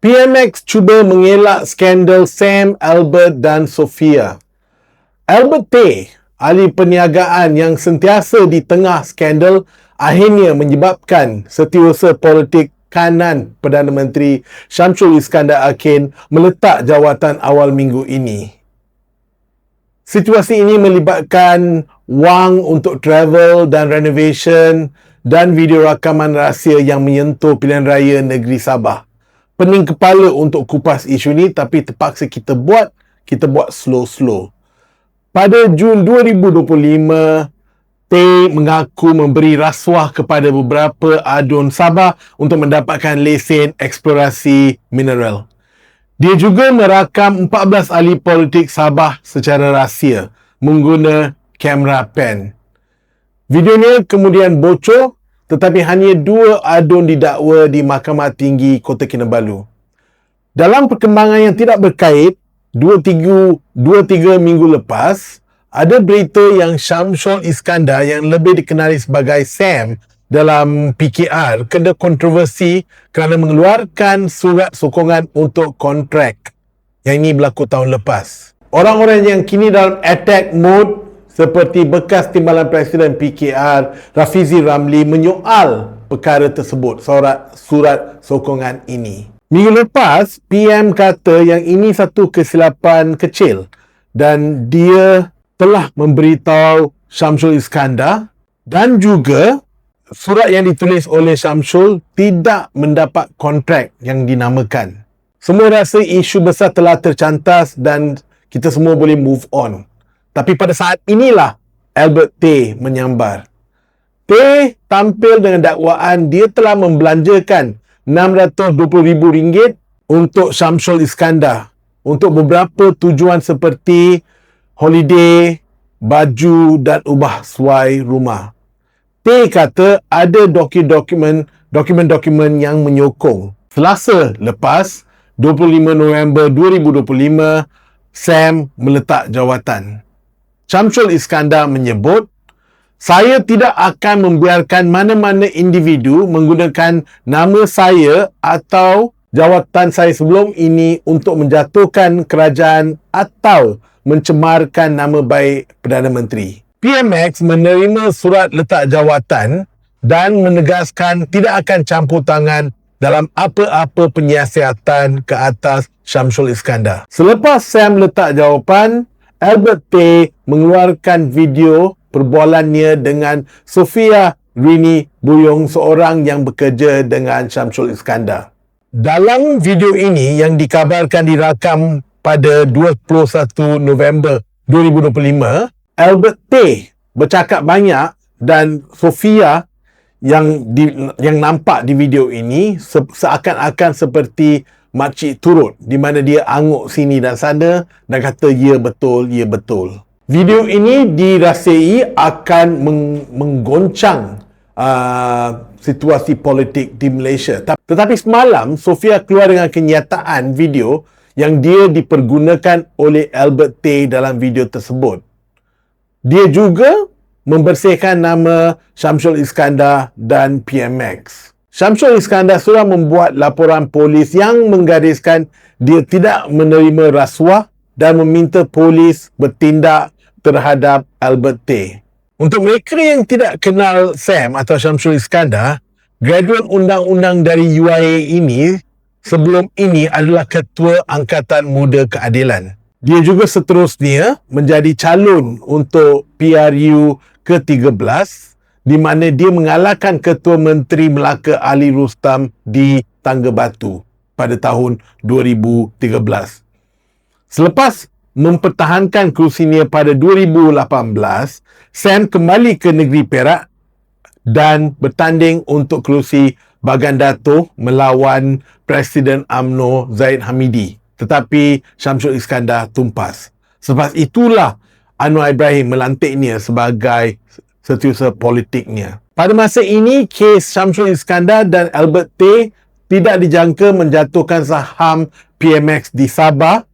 PMX cuba mengelak skandal Sam, Albert dan Sofia. Albert T, ahli perniagaan yang sentiasa di tengah skandal, akhirnya menyebabkan setiausaha politik kanan Perdana Menteri Syamsul Iskandar Akin meletak jawatan awal minggu ini. Situasi ini melibatkan wang untuk travel dan renovation dan video rakaman rahsia yang menyentuh pilihan raya negeri Sabah pening kepala untuk kupas isu ni tapi terpaksa kita buat kita buat slow-slow. Pada Jun 2025, T mengaku memberi rasuah kepada beberapa adun Sabah untuk mendapatkan lesen eksplorasi mineral. Dia juga merakam 14 ahli politik Sabah secara rahsia menggunakan kamera pen. Videonya kemudian bocor tetapi hanya dua adun didakwa di Mahkamah Tinggi Kota Kinabalu. Dalam perkembangan yang tidak berkait, dua tiga, dua tiga minggu lepas, ada berita yang Syamsul Iskandar yang lebih dikenali sebagai Sam dalam PKR kena kontroversi kerana mengeluarkan surat sokongan untuk kontrak yang ini berlaku tahun lepas. Orang-orang yang kini dalam attack mode seperti bekas timbalan Presiden PKR Rafizi Ramli menyoal perkara tersebut surat surat sokongan ini. Minggu lepas PM kata yang ini satu kesilapan kecil dan dia telah memberitahu Syamsul Iskandar dan juga surat yang ditulis oleh Syamsul tidak mendapat kontrak yang dinamakan. Semua rasa isu besar telah tercantas dan kita semua boleh move on. Tapi pada saat inilah Albert T menyambar. T tampil dengan dakwaan dia telah membelanjakan RM620,000 untuk Syamsul Iskandar untuk beberapa tujuan seperti holiday, baju dan ubah suai rumah. T kata ada dokumen dokumen-dokumen yang menyokong. Selasa lepas 25 November 2025 Sam meletak jawatan. Syamsul Iskandar menyebut, saya tidak akan membiarkan mana-mana individu menggunakan nama saya atau jawatan saya sebelum ini untuk menjatuhkan kerajaan atau mencemarkan nama baik Perdana Menteri. PMX menerima surat letak jawatan dan menegaskan tidak akan campur tangan dalam apa-apa penyiasatan ke atas Syamsul Iskandar. Selepas Sam letak jawapan, Albert T mengeluarkan video perbualannya dengan Sofia Rini Buyong seorang yang bekerja dengan Syamsul Iskandar. Dalam video ini yang dikabarkan dirakam pada 21 November 2025, Albert T bercakap banyak dan Sofia yang di, yang nampak di video ini se- seakan-akan seperti makcik turut di mana dia anguk sini dan sana dan kata ya betul, ya betul. Video ini dirasai akan meng- menggoncang uh, situasi politik di Malaysia. Tetapi semalam Sofia keluar dengan kenyataan video yang dia dipergunakan oleh Albert Tay dalam video tersebut. Dia juga membersihkan nama Syamsul Iskandar dan PMX. Syamsul Iskandar sudah membuat laporan polis yang menggariskan dia tidak menerima rasuah dan meminta polis bertindak terhadap Albert T. Untuk mereka yang tidak kenal Sam atau Syamsul Iskandar, graduate undang-undang dari UIA ini sebelum ini adalah Ketua Angkatan Muda Keadilan. Dia juga seterusnya menjadi calon untuk PRU ke-13 di mana dia mengalahkan Ketua Menteri Melaka Ali Rustam di Tangga Batu pada tahun 2013. Selepas mempertahankan kerusinya pada 2018, Sam kembali ke negeri Perak dan bertanding untuk kerusi Bagan Dato melawan Presiden AMNO Zaid Hamidi. Tetapi Syamsul Iskandar tumpas. Sebab itulah Anwar Ibrahim melantiknya sebagai setiausaha politiknya. Pada masa ini, kes Syamsul Iskandar dan Albert T tidak dijangka menjatuhkan saham PMX di Sabah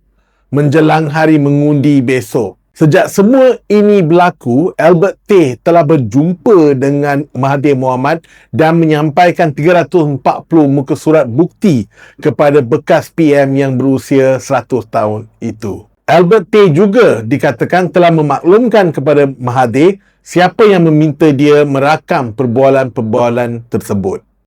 menjelang hari mengundi besok. Sejak semua ini berlaku, Albert Tay telah berjumpa dengan Mahathir Mohamad dan menyampaikan 340 muka surat bukti kepada bekas PM yang berusia 100 tahun itu. Albert Tay juga dikatakan telah memaklumkan kepada Mahathir siapa yang meminta dia merakam perbualan-perbualan tersebut.